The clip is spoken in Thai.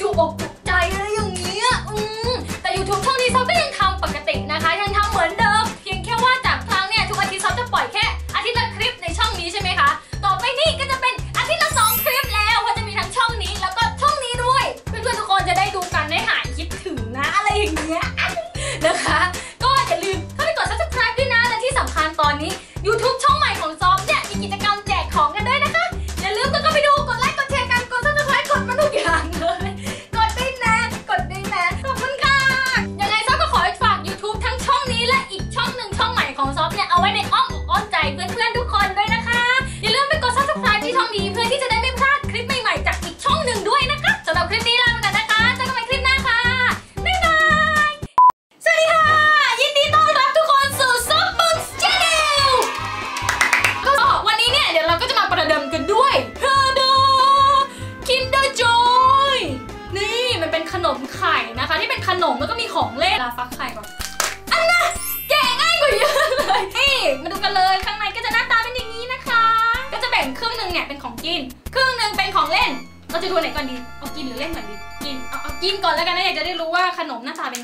ดูกันไอีกช่องหนึ่งช่องใหม่ของซอฟเนี่ยเอาไว้ในอ้อมอกอ้อมใจเพื่อนๆทุกคนด้วยนะคะ อย่าลืมไปกด subscribe ที่ช่องนี้เพื่อที่จะได้ไม่พลาดคลิปใหม่ๆจากอีกช่องหนึ่งด้วยนะคะสำหรับคลิปนี้ลาไปก่อนนะคะเจอกันใหม่คลิปหน้าค่ะบ๊ายบายสวัสดีค่ะ ยินดีต้อนรับทุกคนสู่ซับมึงชาแนลก็วันนี้เนี่ยเดี๋ยวเราก็จะมาประเดิมกันด้วยพราดาคินเดอร์จอยนี่มันเป็นขนมไข่นะคะ ที่เป็นขนมแล้วก็มีของเล่นลาฟักไข่ก่อน บ่งครึ่งหนึ่งเนี่ยเป็นของกิน ครึ่งหนึ่งเป็นของเล่น เราจะดูไหนก่อนดี เอากินหรือเล่นก่อนดี กิน เอาเอากินก่อนแล้วกันนะอยากจะได้รู้ว่าขนมหน้าตาเป็น